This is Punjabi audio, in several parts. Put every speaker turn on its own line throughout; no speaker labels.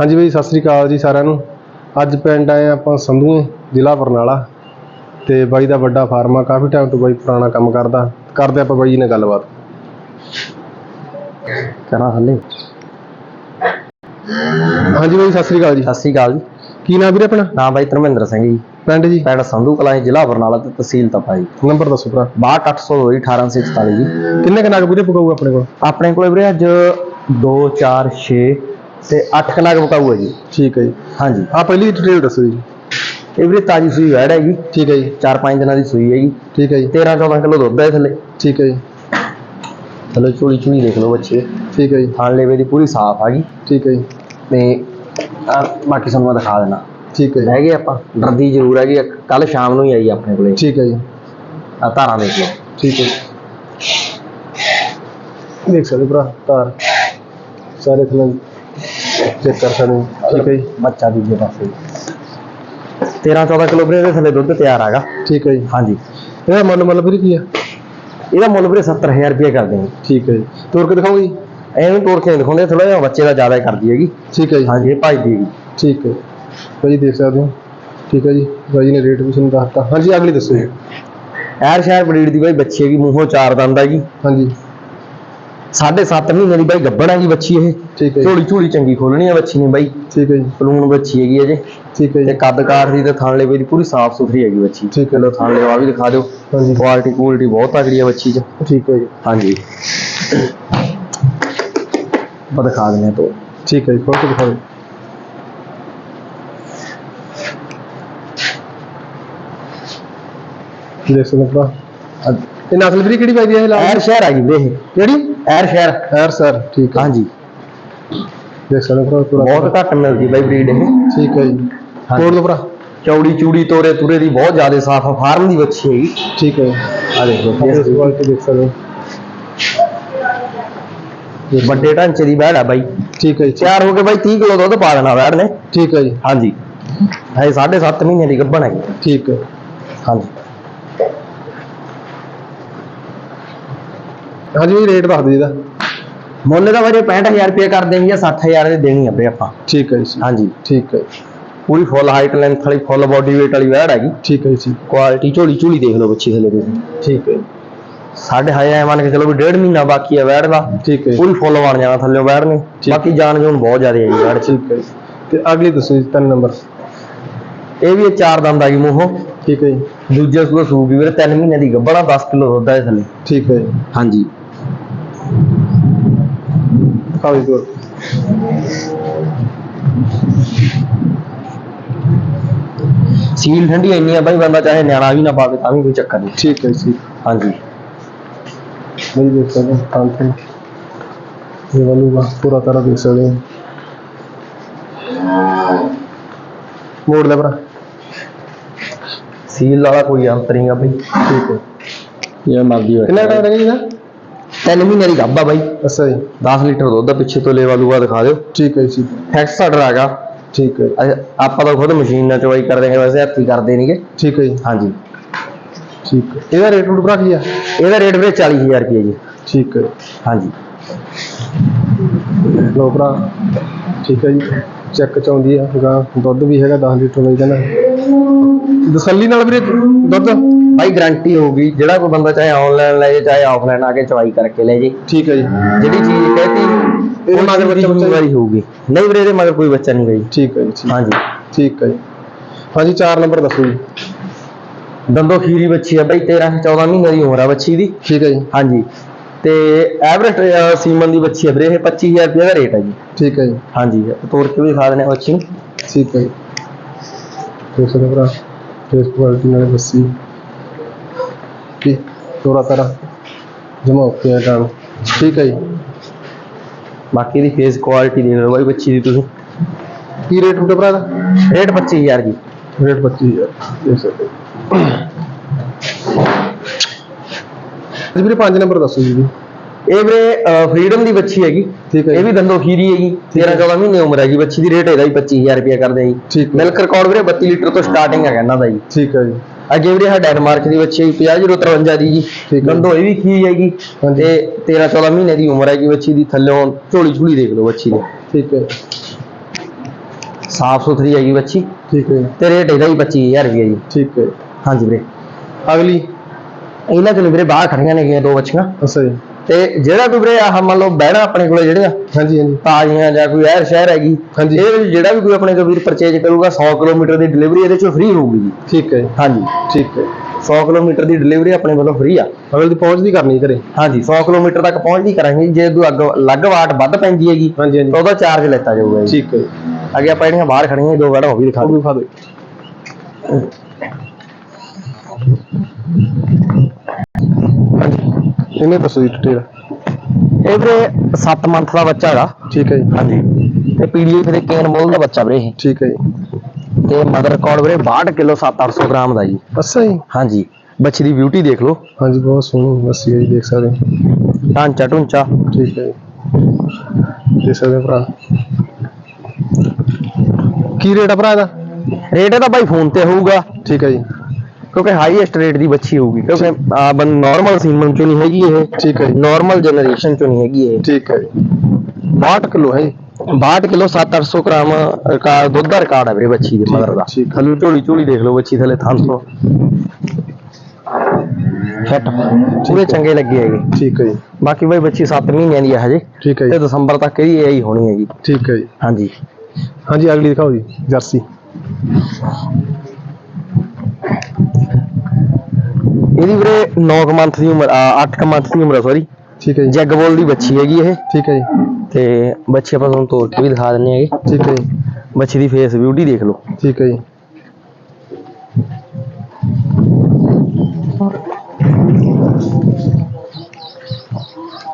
ਹਾਂਜੀ ਬਾਈ ਸਤਿ ਸ੍ਰੀ ਅਕਾਲ ਜੀ ਸਾਰਿਆਂ ਨੂੰ। ਅੱਜ ਪਿੰਡ ਆਏ ਆਪਾਂ ਸੰਧੂਏ ਜ਼ਿਲ੍ਹਾ ਬਰਨਾਲਾ। ਤੇ ਬਾਈ ਦਾ ਵੱਡਾ ਫਾਰਮ ਆ ਕਾਫੀ ਟਾਈਮ ਤੋਂ ਬਾਈ ਪੁਰਾਣਾ ਕੰਮ ਕਰਦਾ। ਕਰਦੇ ਆਪਾਂ ਬਾਈ ਜੀ ਨਾਲ ਗੱਲਬਾਤ।
ਕਰਾਂ ਹੱਲੇ
ਹਾਂਜੀ ਬਾਈ ਸਤਿ ਸ੍ਰੀ ਅਕਾਲ ਜੀ।
ਸਤਿ ਸ਼੍ਰੀ ਅਕਾਲ ਜੀ।
ਕੀ ਨਾਮ ਵੀਰੇ ਆਪਣਾ?
ਨਾਮ ਬਾਈ ਧਰਮਿੰਦਰ ਸਿੰਘ ਜੀ।
ਪਿੰਡ ਜੀ?
ਪਿੰਡ ਸੰਧੂ ਕਲਾਂ ਜ਼ਿਲ੍ਹਾ ਬਰਨਾਲਾ ਤੇ ਤਹਿਸੀਲ ਤਪਾ ਜੀ।
ਨੰਬਰ ਦੱਸੋ ਭਰਾ।
62800 1844 ਜੀ
ਕਿੰਨੇ ਕਨਾਕ ਵੀਰੇ ਪਕਾਊ ਆਪਣੇ ਕੋਲ?
ਆਪਣੇ ਕੋਲੇ ਵੀਰੇ ਅੱਜ 2 4 6 ਤੇ 8 ਕਨਾਕ ਬਕਾਊ ਹੈ ਜੀ।
ਠੀਕ ਹੈ ਜੀ।
ਹਾਂਜੀ।
ਆ ਪਹਿਲੀ ਡਿਟੇਲ ਦੱਸੋ ਜੀ।
ਇਹ ਵੀਰੇ ਤਾਜੀ ਸੂਈ ਵੈੜ ਹੈ ਜੀ
ਠੀਕ ਹੈ ਜੀ।
4-5 ਦਿਨਾਂ ਦੀ ਸੂਈ ਹੈ ਜੀ
ਠੀਕ ਹੈ ਜੀ।
13 14 ਕਿਲੋ ਦੁੱਧ ਹੈ ਥੱਲੇ।
ਠੀਕ ਹੈ ਜੀ।
ਥੱਲੇ ਚੂੜੀ ਚੂੜੀ ਦੇਖ ਲਓ ਬੱਚੇ।
ਠੀਕ ਹੈ ਜੀ।
ਥਾਣ ਲੇਵੇ ਦੀ ਪੂਰੀ ਸਾਫ਼ ਆ ਗਈ
ਠੀਕ ਹੈ ਜੀ।
ਤੇ ਬਾਕੀ ਮੈਂ ਦਿਖਾ ਦੇਣਾ।
ਠੀਕ ਹੈ ਜੀ।
ਲੈ ਗਏ ਆਪਾਂ ਡਰਦੀ ਜ਼ਰੂਰ ਹੈਗੀ ਕੱਲ ਸ਼ਾਮ ਨੂੰ ਹੀ ਆਈ ਆਪਣੇ ਕੋਲੇ।
ਠੀਕ ਹੈ ਜੀ।
ਆ ਧਾਰਾਂ ਦੇਖ ਲਓ
ਠੀਕ ਹੈ। ਦੇਖ ਸਕਦੇ ਭਰਾ ਤਾਰ ਸਾਰੇ ਥੱਲੇ ਚੈੱਕ ਕਰ ਸਕਦੇ ਹੋ। ਠੀਕ ਹੈ ਜੀ।
ਬੱਚਾ ਦੂਜੇ ਪਾਸੇ। 13 14 ਕਿਲੋ ਵੀਰੇ ਦੇ ਥੱਲੇ ਦੁੱਧ ਤਿਆਰ ਹੈਗਾ।
ਠੀਕ ਹੈ ਜੀ।
ਹਾਂਜੀ।
ਇਹਦਾ ਮੁੱਲ ਮੁੱਲ ਵੀਰੇ ਕੀ ਆ?
ਇਹਦਾ ਮੁੱਲ ਵੀਰੇ 70000 ਰੁਪਏ ਕਰਦੇ ਹਾਂ
ਠੀਕ ਹੈ ਜੀ। ਤੋਰ ਕੇ ਦਿਖਾਓਗੇ ਜੀ।
ਇਹਨੂੰ ਤੋੜ ਕੇ ਦਿਖਾਉਂਦੇ ਥੋੜਾ ਜਿਹਾ ਬੱਚੇ ਦਾ ਜ਼ਿਆਦਾ ਕਰਦੀ ਹੈਗੀ।
ਠੀਕ ਹੈ ਜੀ।
ਹਾਂਜੀ ਇਹ ਭਾਈ ਦੀ ਹੈਗੀ।
ਠੀਕ ਹੈ। ਭਾਜੀ ਦੇਖ ਸਕਦੇ ਹੋ। ਠੀਕ ਹੈ ਜੀ ਭਾਜੀ ਨੇ ਰੇਟ ਵੀ ਤੁਹਾਨੂੰ ਦੱਸਤਾ ਹਾਂਜੀ ਅਗਲੀ ਦੱਸੋ ਜੀ।
ਐਰ ਸ਼ਹਿਰ ਬਰੀਡ ਦੀ ਬਾਈ ਬੱਚੀ ਹੈਗੀ ਮੂੰਹੋਂ ਚਾਰ ਦੰਦ ਹੈਗੀ
ਹਾਂਜੀ।
ਸਾਢੇ ਸੱਤ ਮਹੀਨੇ ਦੀ ਬਾਈ ਗੱਭਣ ਹੈਗੀ ਬੱਚੀ ਇਹ।
ਠੀਕ ਹੈ ਜੀ।
ਝੋਲੀ ਝੋਲੀ ਚੰਗੀ ਖੋਲਣੀ ਹੈ ਬੱਚੀ ਨੇ ਬਾਈ।
ਠੀਕ ਹੈ ਜੀ।
ਪਲੂਣ ਬੱਚੀ ਹੈਗੀ ਅਜੇ
ਠੀਕ ਹੈ
ਤੇ
ਜੀ
ਕੱਦ ਕਾਰ ਦੀ ਤੇ ਥਣ ਲੇਵੇ ਦੀ ਪੂਰੀ ਸਾਫ਼ ਸੁਥਰੀ ਹੈਗੀ ਬੱਚੀ।
ਠੀਕ ਹੈ।
ਚਲੋ ਥਣ ਲੇਵਾ ਵੀ ਦਿਖਾ ਦਿਓ।
ਹਾਂਜੀ।
ਕੁਆਲਿਟੀ ਕੁਆਲਿਟੀ ਬਹੁਤ ਤਕੜੀ ਹੈ ਬੱਚੀ 'ਚ।
ਠੀਕ ਹੈ ਜੀ।
ਹਾਂਜੀ। ਆਪਾਂ ਦਿਖਾ ਦਿੰਦੇ ਹਾਂ ਤੋ
ਠੀਕ ਹੈ ਜੀ ਖੋਲ ਕੇ ਦਿਖਾਓ ਦੇਖ ਸਕਦੇ ਭਰਾ। ਇਹ ਨਸਲ ਵੀਰੇ ਕਿਹੜੀ ਪਾਈ ਦੀ ਹੈ ਇਹ
ਐਰ
ਲਾਲ
ਸ਼ਹਿਰ ਆ ਗਈ ਵੀਰੇ ਇਹ।
ਕਿਹੜੀ?
ਐਰ ਸ਼ਹਿਰ।
ਐਰ ਸਰ ਠੀਕ ਹੈ
ਹਾਂਜੀ।
ਦੇਖ ਸਕਦੇ ਭਰਾ ਪੂਰਾ
ਬਹੁਤ ਘੱਟ ਮਿਲਦੀ ਬਾਈ ਬਰੀਡ ਇਹ।
ਠੀਕ ਹੈ ਜੀ।
ਹਾਂਜੀ।
ਭਰਾ।
ਚੌੜੀ ਚੂੜੀ ਤੋਰੇ ਤੁਰੇ ਦੀ ਬਹੁਤ ਜ਼ਿਆਦਾ ਸਾਫ਼ ਫਾਰਮ ਦੀ ਬੱਚੀ ਹੈਗੀ।
ਠੀਕ ਹੈ
ਆ ਦੇਖੋ
ਇਸ ਕੁਆਲਿਟੀ ਦੇਖ ਸਕਦੇ ਹੋ।
ਇਹ ਵੱਡੇ ਢਾਂਚੇ ਦੀ ਬੈੜ ਆ ਬਾਈ।
ਠੀਕ ਹੈ ਜੀ।
ਤਿਆਰ ਹੋ ਕੇ ਬਾਈ 30 ਕਿਲੋ ਦੁੱਧ ਪਾ ਦੇਣਾ ਬੈੜ ਨੇ।
ਠੀਕ ਹੈ ਜੀ।
ਹਾਂਜੀ। ਹੈ 7.5 ਮਹੀਨੇ ਦੀ ਗੱਭਣ ਹੈਗੀ।
ਠੀਕ ਹੈ
ਹਾਂਜੀ।
ਹਾਂਜੀ ਜੀ ਰੇਟ ਦੱਸ ਦਿਓ ਇਹਦਾ।
ਮੁੱਲ ਦਾ ਬਾਈ 65000 ਰੁਪਏ ਕਰ ਦੇਣੀ ਆ 60000 ਦੇ ਦੇਣੀ ਆ ਬਈ ਆਪਾਂ।
ਠੀਕ ਹੈ ਜੀ
ਹਾਂਜੀ।
ਠੀਕ ਹੈ।
ਪੂਰੀ ਫੁੱਲ ਹਾਈਟ ਲੈਂਥ ਵਾਲੀ ਫੁੱਲ ਬਾਡੀ weight ਵਾਲੀ ਬੈੜ ਹੈਗੀ।
ਠੀਕ ਹੈ ਜੀ
ਕੁਆਲਿਟੀ ਝੋਲੀ ਝੋਲੀ ਦੇਖ ਲਓ ਬੱਚੀ ਥੱਲੇ ਤੁਸੀਂ।
ਠੀਕ ਹੈ।
ਸਾਢੇ ਹਜ਼ਾਰ ਮੰਨ ਕੇ ਚਲੋ ਵੀ ਡੇਢ ਮਹੀਨਾ ਬਾਕੀ ਆ ਬੈੜ ਦਾ।
ਠੀਕ ਹੈ ਜੀ,
ਪੂਰੀ ਫੁੱਲ ਬਣ ਜਾਣਾ ਥੱਲੇ ਬੈੜ ਨੇ। ਬਾਕੀ ਜਾਨ ਜੂਨ ਬਹੁਤ ਜ਼ਿਆਦਾ ਹੈ ਜੀ ਚ।
ਠੀਕ ਹੈ ਜੀ। ਤੇ ਅਗਲੀ ਦੱਸੋ ਜੀ ਤਿੰਨ ਨੰਬਰ।
ਇਹ ਵੀ ਇਹ ਚਾਰ ਦੰਦ ਆ ਗਈ ਮੂੰਹੋਂ।
ਠੀਕ ਹੈ ਜੀ।
ਦੂਜੇ ਸੂਆ ਸੂਗੀ ਵੀਰੇ 3 ਮਹੀਨੇ ਦੀ ਗੱਭਣਾ 10 ਕਿਲੋ ਦੁੱਧ ਆ ਇਹ ਥੱਲੇ।
ਠੀਕ ਹੈ ਜੀ।
ਹਾਂਜੀ।
ਜੀ ਤੋਰ
ਸੀਲ ਠੰਡੀ ਇੰਨੀ ਆ ਬਾਈ ਬੰਦਾ ਚਾਹੇ ਨਿਆਣਾ ਵੀ ਨਾ ਪਾਵੇ ਤਾਂ ਵੀ ਕੋਈ ਚੱਕਰ ਨਹੀਂ।
ਠੀਕ ਹੈ ਜੀ।
ਹਾਂਜੀ।
ਨਹੀਂ ਦੇਖ ਸਕਦੇ ਹੋ ਕੰਮ ਤੇ ਇਹ ਵਾਲੂਗਾ ਪੂਰਾ ਤਰ੍ਹਾਂ ਦੇਖ ਸਕਦੇ ਹੋ। ਮੋੜ ਲੈ ਭਰਾ।
ਸੀਲ ਵਾਲਾ ਕੋਈ ਅੰਤਰ ਨਹੀਂ ਆ ਬਾਈ।
ਠੀਕ ਹੈ।
ਇਹ ਮਰਦੀ ਹੋਵੇ
ਕਿੰਨਾ ਟਾਈਮ ਰਹਿ
3 ਮਹੀਨੇ ਦੀ ਗੱਭਾ ਬਾਈ।
ਅੱਛਾ ਜੀ।
10 ਲੀਟਰ ਦੁੱਧ ਆ ਪਿੱਛੇ ਤੋਂ ਲੇਵਾ ਲੂਆ ਦਿਖਾ ਦਿਓ।
ਠੀਕ ਹੈ ਜੀ
ਫੈਕਸ ਆਰਡਰ ਹੈਗਾ
ਠੀਕ ਹੈ।
ਆਪਾਂ ਤਾਂ ਖੁਦ ਮਸ਼ੀਨ ਨਾਲ ਚਵਾਈ ਕਰਦੇ ਹਾਂ ਵੈਸੇ ਹੱਥੀ ਕਰਦੇ ਨਹੀਂਗੇ
ਠੀਕ ਹੈ ਜੀ।
ਹਾਂਜੀ।
ਠੀਕ ਹੈ। ਇਹਦਾ ਰੇਟ ਰੂਟ ਭਰਾ ਕੀ ਆ
ਇਹਦਾ ਰੇਟ ਵੀਰੇ 40000 ਰੁਪਏ ਜੀ।
ਠੀਕ ਹੈ।
ਹਾਂਜੀ।
ਲੋ ਭਰਾ ਠੀਕ ਹੈ ਜੀ। ਚੈੱਕ ਚ ਆਉਂਦੀ ਆ ਗਾ ਦੁੱਧ ਵੀ ਹੈਗਾ 10 ਲੀਟਰ ਲਈ ਕਹਿੰਦਾ। ਤਸੱਲੀ ਨਾਲ ਵੀਰੇ ਦੁੱਧ।
ਬਾਈ ਗਾਰੰਟੀ ਹੋਊਗੀ ਜਿਹੜਾ ਕੋਈ ਬੰਦਾ ਚਾਹੇ ਆਨਲਾਈਨ ਲੈ ਜੇ ਚਾਹੇ ਆਫਲਾਈਨ ਆ ਕੇ ਚਵਾਈ ਕਰਕੇ ਲੈ ਜੇ।
ਠੀਕ ਹੈ ਜੀ।
ਜਿਹੜੀ ਚੀਜ਼ ਕਹਤੀ ਉਹ
ਮਗਰ ਬੱਚਾ- ਬੱਚਾ
ਜ਼ਿੰਮੇਵਾਰੀ ਹੋਊਗੀ। ਨਹੀਂ ਵੀਰੇ ਇਹਦੇ ਮਗਰ ਕੋਈ ਬੱਚਾ ਨਹੀਂ ਗਈ
ਠੀਕ ਹੈ ਜੀ ਠੀਕ-
ਹਾਂਜੀ।
ਠੀਕ ਹੈ ਜੀ। ਹਾਂਜੀ 4 ਨੰਬਰ ਦੱਸੋ ਜੀ।
ਦੰਦੋ ਖੀਰੀ ਬੱਚੀ ਆ ਬਾਈ 13 14 ਮਹੀਨੇ ਦੀ ਉਮਰ ਆ ਬੱਚੀ ਦੀ।
ਠੀਕ ਹੈ ਜੀ।
ਹਾਂਜੀ। ਤੇ ਐਵਰੇਜ ਸੀਮਨ ਦੀ ਬੱਚੀ ਆ ਵੀਰੇ ਇਹ 25000 ਰੁਪਏ ਦਾ ਰੇਟ ਹੈ ਜੀ।
ਠੀਕ ਹੈ ਜੀ।
ਹਾਂਜੀ ਤੋੜ ਕੇ ਵੀ ਦਿੰਦੇ ਆ ਬੱਚੀ ਨੂੰ।
ਠੀਕ ਹੈ ਜੀ। ਦੇਖ ਭਰਾ ਫੇਸ ਕੁਆਲਿਟੀ ਨਾਲ ਦੱਸੀ। ਕੀ ਤੋਰਾ ਤਾਰਾ ਜਮਾ ਓਕੇ ਹੈ ਕੰਮ ਠੀਕ ਹੈ ਜੀ।
ਬਾਕੀ ਦੀ ਫੇਸ ਕੁਆਲਿਟੀ ਦੇਖ ਲਓ ਬਾਈ ਬੱਚੀ ਦੀ ਤੁਸੀਂ।
ਕੀ ਰੇਟ ਹੁੰਦਾ ਭਰਾ ਦਾ?
ਰੇਟ 25000 ਜੀ।
ਰੇਟ 25000 ਦੇਖ ਸਕਦੇ ਹੋ। ਜੀ ਵੀਰੇ 5 ਨੰਬਰ ਦੱਸੋ ਜੀ।
ਇਹ ਵੀਰੇ ਫਰੀडम ਦੀ ਬੱਚੀ ਹੈਗੀ।
ਠੀਕ ਹੈ
ਇਹ ਵੀ ਦੰਦੋ ਖੀਰੀ ਹੈਗੀ। 13 14 ਮਹੀਨੇ ਉਮਰ ਹੈਗੀ ਬੱਚੀ ਦੀ ਰੇਟ ਇਹਦਾ ਵੀ 25000 ਰੁਪਏ ਕਰਦੇ ਆ ਜੀ। ਮਿਲਕ ਰਿਕਾਰਡ ਵੀਰੇ 32 ਲੀਟਰ ਤੋਂ ਸਟਾਰਟਿੰਗ ਹੈਗਾ ਇਹਨਾਂ ਦਾ ਜੀ।
ਠੀਕ ਹੈ ਜੀ।
ਅੱਗੇ ਵੀਰੇ ਆ ਡੈਨਮਾਰਕ ਦੀ ਬੱਚੀ 50053 ਦੀ ਜੀ। ਗੰਦੋਈ ਵੀ ਕੀ ਹੈਗੀ। ਤੇ 13 14 ਮਹੀਨੇ ਦੀ ਉਮਰ ਹੈਗੀ ਬੱਚੀ ਦੀ ਥੱਲੋਂ ਝੋਲੀ ਝੂਲੀ ਦੇਖ ਲਓ ਬੱਚੀ ਦੀ।
ਠੀਕ ਹੈ।
ਸਾਫ਼ ਸੁਥਰੀ ਹੈਗੀ ਬੱਚੀ।
ਠੀਕ ਹੈ।
ਤੇ ਰੇਟ ਇਹਦਾ ਹੀ 25000 ਰੁਪਏ ਜੀ।
ਠੀਕ ਹੈ।
ਹਾਂਜੀ ਵੀਰੇ।
ਅਗਲੀ।
ਇਹਨਾਂ ਚੋਂ ਵੀਰੇ ਬਾਹਰ ਖੜੀਆਂ ਨੇ ਦੋ ਬੱਚੀਆਂ।
ਅੱਛਾ ਜੀ।
ਤੇ ਜਿਹੜਾ ਕੋਈ ਵੀਰੇ ਆਹ ਮੰਨ ਲਓ ਬਹਿਣਾ ਆਪਣੇ ਕੋਲੇ ਜਿਹੜੇ ਆ
ਹਾਂਜੀ ਹਾਂਜੀ।
ਤਾਜ਼ੀਆਂ ਜਾਂ ਕੋਈ ਐਰ ਸ਼ਹਿਰ ਹੈਗੀ
ਹਾਂਜੀ।
ਵਿੱਚ ਜਿਹੜਾ ਵੀ ਕੋਈ ਆਪਣੇ ਕੋਲ ਵੀਰ ਪਰਚੇਜ ਕਰੂਗਾ 100 ਕਿਲੋਮੀਟਰ ਦੀ ਡਿਲੀਵਰੀ ਇਹਦੇ ਚੋਂ ਫ੍ਰੀ ਹੋਊਗੀ ਜੀ।
ਠੀਕ ਹੈ ਜੀ,
ਹਾਂਜੀ।
ਠੀਕ ਹੈ।
100 ਕਿਲੋਮੀਟਰ ਦੀ ਡਿਲੀਵਰੀ ਆਪਣੇ ਵੱਲੋਂ ਫ੍ਰੀ ਆ।
ਅਗਲੀ ਦੀ ਪਹੁੰਚ ਦੀ ਕਰਨੀ ਘਰੇ।
ਹਾਂਜੀ 100 ਕਿਲੋਮੀਟਰ ਤੱਕ ਪਹੁੰਚਦੀ ਕਰਾਂਗੇ ਜੀ। ਕੋਈ ਅੱਗ ਲੱਗ ਵਾਟ ਵੱਧ ਪੈਂਦੀ ਹੈਗੀ
ਹਾਂਜੀ ਹਾਂਜੀ।
ਤਾਂ ਉਹਦਾ ਚਾਰਜ ਲੈਤਾ ਜਾਊਗਾ ਜੀ।
ਠੀਕ ਹੈ।
ਅੱਗੇ ਆਪਾਂ ਜਿਹੜੀਆਂ ਬਾਹਰ ਖੜੀਆਂ ਇਹ ਦੋ ਵੜਾ ਉਹ ਵੀ ਦਿਖਾ ਦਿਓ।
ਵੀ ਖਾ ਦਿਓ। ਹਾਂਜੀ ਇਹਨੇ ਦੱਸੋ ਜੀ ਡਿਟੇਲ
ਇਹ ਵੀਰੇ 7 ਮੰਥ ਦਾ ਬੱਚਾ ਹੈਗਾ।
ਠੀਕ ਹੈ ਜੀ।
ਹਾਂਜੀ। ਤੇ ਪੀਡੀਐਫ ਦੇ ਕੇਨ ਮੋਲ ਦਾ ਬੱਚਾ ਵੀਰੇ ਇਹ।
ਠੀਕ ਹੈ ਜੀ।
ਤੇ ਮਦਰ ਰਿਕਾਰਡ ਵੀਰੇ 62 ਕਿਲੋ 7-800 ਗ੍ਰਾਮ ਦਾ ਜੀ।
ਅੱਛਾ ਜੀ।
ਹਾਂਜੀ। ਬੱਚੀ ਦੀ ਬਿਊਟੀ ਦੇਖ ਲਓ।
ਹਾਂਜੀ ਬਹੁਤ ਸੋਹਣੀ ਲੱਸੀ ਹੈ ਜੀ ਦੇਖ ਸਕਦੇ ਹੋ।
ਢਾਂਚਾ ਢੁੰਚਾ।
ਠੀਕ ਹੈ ਜੀ। ਦੇਖ ਸਕਦੇ ਹੋ ਭਰਾ। ਕੀ ਰੇਟ ਆ ਭਰਾ ਇਹਦਾ?
ਰੇਟ ਇਹਦਾ ਬਾਈ ਫੋਨ ਤੇ ਹੋਊਗਾ।
ਠੀਕ ਹੈ ਜੀ।
ਕਿਉਂਕਿ ਹਾਈਐਸਟ ਰੇਟ ਦੀ ਬੱਚੀ ਹੋਊਗੀ ਕਿਉਂਕਿ ਆ ਬੰ ਨਾਰਮਲ ਸੀਮਨ ਚੋਂ ਨਹੀਂ ਹੈਗੀ ਇਹ।
ਠੀਕ ਹੈ
ਨਾਰਮਲ ਜਨਰੇਸ਼ਨ ਚੋਂ ਨਹੀਂ ਹੈਗੀ ਇਹ।
ਠੀਕ ਹੈ ਜੀ। 62 ਕਿਲੋ ਹੈ ਜੀ।
62 ਕਿਲੋ 7-800 ਗ੍ਰਾਮ ਰਿਕਾਰਡ ਦੁੱਧ ਦਾ ਰਿਕਾਰਡ ਹੈ ਵੀਰੇ ਬੱਚੀ ਦੇ ਮਦਰ ਦਾ। ਥੱਲੇ ਝੋਲੀ ਝੋਲੀ ਦੇਖ ਲਓ ਬੱਚੀ ਥੱਲੇ ਥਾਂ ਤੋਂ ਫਿੱਟ ਪੂਰੇ ਚੰਗੇ ਲੱਗੇ ਹੈਗੇ।
ਠੀਕ ਹੈ ਜੀ।
ਬਾਕੀ ਬਾਈ ਬੱਚੀ 7 ਮਹੀਨਿਆਂ ਦੀ ਹੈ ਹਜੇ।
ਠੀਕ ਹੈ
ਤੇ
ਜੀ
ਦਸੰਬਰ ਤੱਕ ਇਹਦੀ ਇਹੀ ਹੋਣੀ ਹੈਗੀ।
ਠੀਕ ਹੈ ਜੀ।
ਹਾਂਜੀ।
ਹਾਂਜੀ ਅਗਲੀ ਦਿਖਾਓ ਜੀ ਜਰਸੀ।
ਇਹਦੀ ਵੀਰੇ 9 ਮੰਥ ਦੀ ਉਮਰ 8 ਮੰਥ ਦੀ ਉਮਰ ਸੌਰੀ
ਠੀਕ ਹੈ ਜੀ।
ਜੈਗਬੋਲ ਦੀ ਬੱਚੀ ਹੈਗੀ ਇਹ।
ਠੀਕ ਹੈ ਜੀ।
ਤੇ ਬੱਚੀ ਆਪਾਂ ਤੁਹਾਨੂੰ ਤੋੜ ਕੇ ਵੀ ਦਿਖਾ ਦਿੰਨੇ ਹੈਗੇ।
ਠੀਕ ਹੈ ਜੀ।
ਬੱਚੀ ਦੀ ਫੇਸ ਬਿਊਟੀ ਦੇਖ ਲਓ।
ਠੀਕ ਹੈ ਜੀ।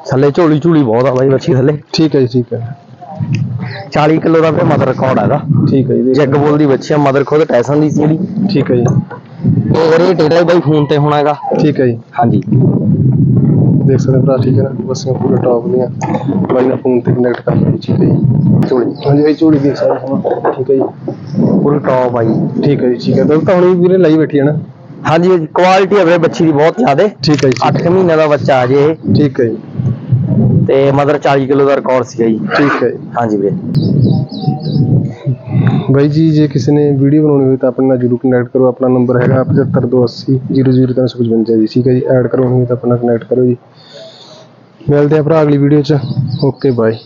ਥੱਲੇ ਝੋਲੀ ਝੂਲੀ ਬਹੁਤ ਆ ਬਾਈ ਬੱਚੀ ਥੱਲੇ।
ਠੀਕ ਹੈ ਜੀ ਠੀਕ ਹੈ।
40 ਕਿਲੋ ਦਾ ਵੀਰੇ ਮਦਰ ਰਿਕਾਰਡ ਹੈਗਾ।
ਠੀਕ ਹੈ ਜੀ ਦੇਖ-
ਜੈਗਬੋਲ ਦੀ ਬੱਚੀ ਆ ਮਦਰ ਖੁਦ ਟੈਸਨ ਦੀ ਸੀ ਜਿਹੜੀ
ਠੀਕ ਹੈ ਜੀ।
ਤੇ ਰੇਟ ਇਹਦਾ ਬਾਈ ਫੋਨ ਤੇ ਹੋਣਾ ਹੈਗਾ।
ਠੀਕ ਹੈ ਜੀ।
ਹਾਂਜੀ।
ਦੇਖ ਸਕਦੇ ਭਰਾ ਠੀਕ ਹੈ ਨਾ? ਬੱਸਾਂ ਪੂਰੇ ਟੌਪ ਦੀਆਂ ਬਾਈ ਨਾਲ ਫੋਨ ਤੇ ਕਨੈਕਟ ਕਰ ਲਈ ਠੀਕ ਹੈ ਜੀ। ਝੋਲੀ ਹਾਂਜੀ ਭਾਈ ਝੋਲੀ ਦੇਖ ਸਕਦੇ ਹੋ। ਠੀਕ ਹੈ ਜੀ।
ਪੂਰੀ ਟੌਪ ਆ ਜੀ।
ਠੀਕ ਹੈ ਜੀ ਠੀਕ ਹੈ। ਤਾਂ ਹੁਣੀ ਵੀਰੇ ਲਈ ਬੈਠੀ ਹੈ ਨਾ?
ਹਾਂਜੀ ਕੁਆਲਿਟੀ ਹੈ ਵੀਰੇ ਬੱਚੀ ਦੀ ਬਹੁਤ ਜ਼ਿਆਦੇ।
ਠੀਕ ਹੈ ਜੀ।
8 ਮਹੀਨੇ ਦਾ ਬੱਚਾ ਆ ਜੇ ਇਹ।
ਠੀਕ ਹੈ ਜੀ।
ਤੇ ਮਦਰ 40 ਕਿਲੋ ਦਾ ਰਿਕਾਰਡ ਸੀਗਾ ਜੀ।
ਠੀਕ ਹੈ ਜੀ।
ਹਾਂਜੀ ਵੀਰੇ।
ਬਾਈ ਜੀ, ਜੇ ਕਿਸੇ ਨੇ ਵੀਡੀਓ ਬਣਾਉਣੀ ਹੋਵੇ ਤਾਂ ਆਪਣੇ ਨਾਲ ਜਰੂਰ ਕਨੈਕਟ ਕਰੋ। ਆਪਣਾ ਨੰਬਰ ਹੈਗਾ 7528 00355 ਜੀ। ਠੀਕ ਹੈ ਜੀ ਐਡ ਕਰਵਾਉਣੀ ਹੋਵੇ ਤਾਂ ਆਪਣਾ ਕਨੈਕਟ ਕਰੋ ਜੀ। ਮਿਲਦੇ ਆ ਭਰਾ ਅਗਲੀ ਵੀਡੀਓ 'ਚ। Okay bye